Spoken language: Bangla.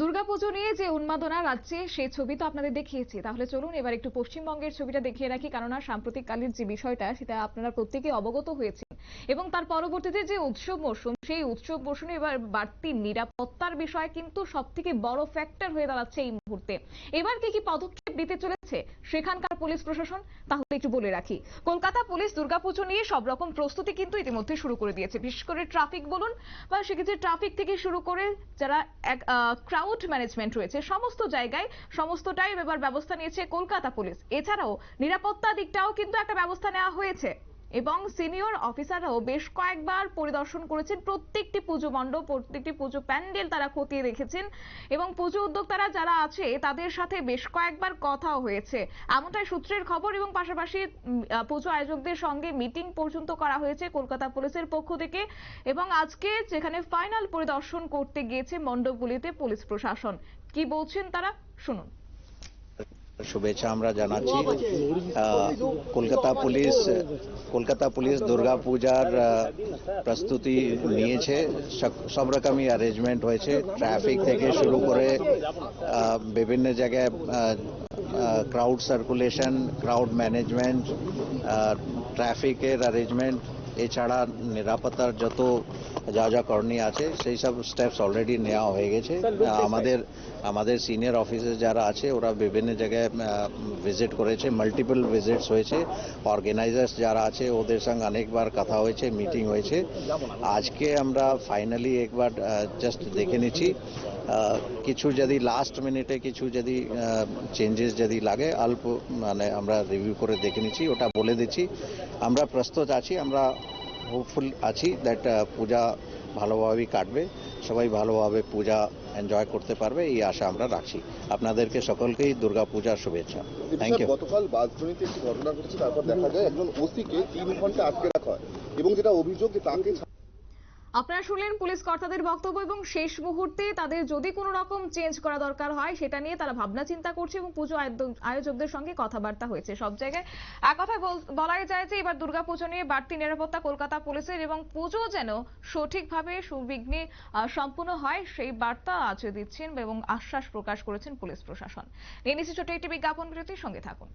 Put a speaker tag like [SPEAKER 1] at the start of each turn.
[SPEAKER 1] দুর্গাপুজো নিয়ে যে উন্মাদনা রাজ্যে সেই ছবি তো আপনাদের দেখিয়েছি। তাহলে চলুন এবার একটু পশ্চিমবঙ্গের ছবিটা দেখিয়ে রাখি, কেননা সাম্প্রতিককালের যে বিষয়টা, সেটা আপনারা প্রত্যেকে অবগত হয়েছেন। এবং তার পরবর্তীতে যে উৎসব মরশুম, সেই উৎসব মরশুমে এবার বাড়তি নিরাপত্তার বিষয় কিন্তু সব থেকে বড় ফ্যাক্টর হয়ে দাঁড়াচ্ছে এই মুহূর্তে। এবার কি কি পদক্ষেপ নিতে চলেছে সেখানকার পুলিশ প্রশাসন? তাহলে একটু বলে রাখি। কলকাতা পুলিশ দুর্গাপুজো নিয়ে সব রকম প্রস্তুতি কিন্তু ইতিমধ্যে শুরু করে দিয়েছে। বিশেষ করে ট্রাফিক বলুন, বা সেক্ষেত্রে ট্রাফিক থেকে শুরু করে যারা ক্রাউড ম্যানেজমেন্ট রয়েছে। সমস্ত জায়গায় সমস্তটাই এবার ব্যবস্থা নিয়েছে কলকাতা পুলিশ। এছাড়াও নিরাপত্তা দিকটাও কিন্তু একটা ব্যবস্থা নেওয়া হয়েছে। এবং সিনিয়র অফিসাররাও বেশ কয়েকবার পরিদর্শন করেছেন। প্রত্যেকটি পুজো মণ্ডপ, প্রত্যেকটি পুজো প্যান্ডেল তারা খতিয়ে দেখেছেন এবং পুজো উদ্যোক্তারা যারা আছে, তাদের সাথে বেশ কয়েকবার কথাও হয়েছে। এমনটাই সূত্রের খবর এবং পাশাপাশি পুজো আয়োজকদের সঙ্গে মিটিং পর্যন্ত করা হয়েছে কলকাতা পুলিশের পক্ষ থেকে এবং আজকে যেখানে ফাইনাল পরিদর্শন করতে গিয়েছে মণ্ডপগুলিতে পুলিশ প্রশাসন। কি বলছেন তারা? শুনুন।
[SPEAKER 2] শুভেচ্ছা আমরা জানাচ্ছি। কলকাতা পুলিশ কলকাতা পুলিশ দুর্গা পূজার প্রস্তুতি নিয়েছে। সব- রকমই অ্যারেঞ্জমেন্ট হয়েছে। ট্রাফিক থেকে শুরু করে বিভিন্ন জায়গায় ক্রাউড সার্কুলেশন ক্রাউড ম্যানেজমেন্ট ট্রাফিকের অ্যারেঞ্জমেন্ট এছাড়া নিরাপত্তার যত যা যা করণীয় আছে সেই সব স্টেপস অলরেডি নেওয়া হয়ে গেছে। আমাদের আমাদের সিনিয়র অফিসার যারা আছে ওরা বিভিন্ন জায়গায় ভিজিট করেছে মাল্টিপল ভিজিটস হয়েছে। অর্গানাইজার্স যারা আছে ওদের সঙ্গে অনেকবার কথা হয়েছে মিটিং হয়েছে। আজকে আমরা ফাইনালি একবার জাস্ট দেখে নিচ্ছি। কিছু যদি লাস্ট মিনিটে কিছু যদি চেঞ্জেস যদি লাগে অল্প মানে আমরা রিভিউ করে দেখে নিচ্ছি ওটা বলে দিচ্ছি। আমরা প্রস্তুত আছি আমরা হোপফুল আছি দ্যাট পূজা ভালোভাবেই কাটবে। সবাই ভালোভাবে পূজা এনজয় করতে পারবে এই আশা আমরা রাখছি। আপনাদেরকে সকলকেই দুর্গা পূজার শুভেচ্ছা। থ্যাংক ইউ
[SPEAKER 3] গতকাল বাসভূমিতে একটি ঘটনা ঘটেছে তারপর দেখা যায় একজন ওসিকে তিন ঘণ্টা আটকে রাখা হয়। এবং যেটা অভিযোগ তাকে
[SPEAKER 1] আপনারা শুনলেন পুলিশ কর্তাদের বক্তব্য এবং শেষ মুহূর্তে তাদের যদি কোনো রকম চেঞ্জ করা দরকার হয়, সেটা নিয়ে তারা ভাবনা চিন্তা করছে এবং পুজো আয়োজকদের সঙ্গে কথাবার্তা হয়েছে সব জায়গায়। এক কথায় বলাই যায় যে এবার দুর্গাপুজো নিয়ে বাড়তি নিরাপত্তা কলকাতা পুলিশের এবং পুজো যেন সঠিকভাবে সুবিঘ্নে সম্পূর্ণ হয়, সেই বার্তা আজ দিচ্ছেন এবং আশ্বাস প্রকাশ করেছেন পুলিশ প্রশাসন। নিয়ে নিচ্ছি ছোট একটি বিজ্ঞাপন বিরতির সঙ্গে থাকুন।